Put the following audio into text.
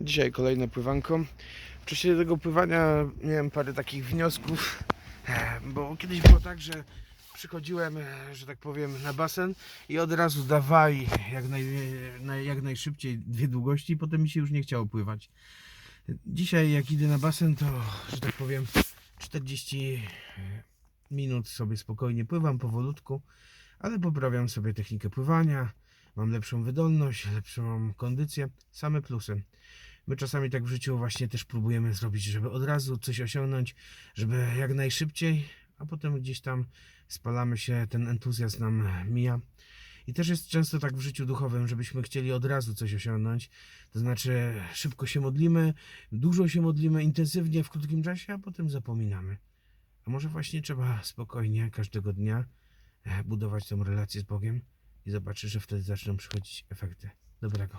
Dzisiaj kolejne pływanko. W czasie tego pływania miałem parę takich wniosków, e, bo kiedyś było tak, że przychodziłem, e, że tak powiem, na basen i od razu dawali jak, naj, jak najszybciej dwie długości potem mi się już nie chciało pływać. Dzisiaj jak idę na basen, to, że tak powiem, 40 minut sobie spokojnie pływam powolutku, ale poprawiam sobie technikę pływania, mam lepszą wydolność, lepszą kondycję, same plusy. My czasami tak w życiu właśnie też próbujemy zrobić, żeby od razu coś osiągnąć, żeby jak najszybciej, a potem gdzieś tam spalamy się, ten entuzjazm nam mija. I też jest często tak w życiu duchowym, żebyśmy chcieli od razu coś osiągnąć. To znaczy szybko się modlimy, dużo się modlimy, intensywnie w krótkim czasie, a potem zapominamy. A może właśnie trzeba spokojnie każdego dnia e, budować tą relację z Bogiem i zobaczysz, że wtedy zaczną przychodzić efekty dobrego.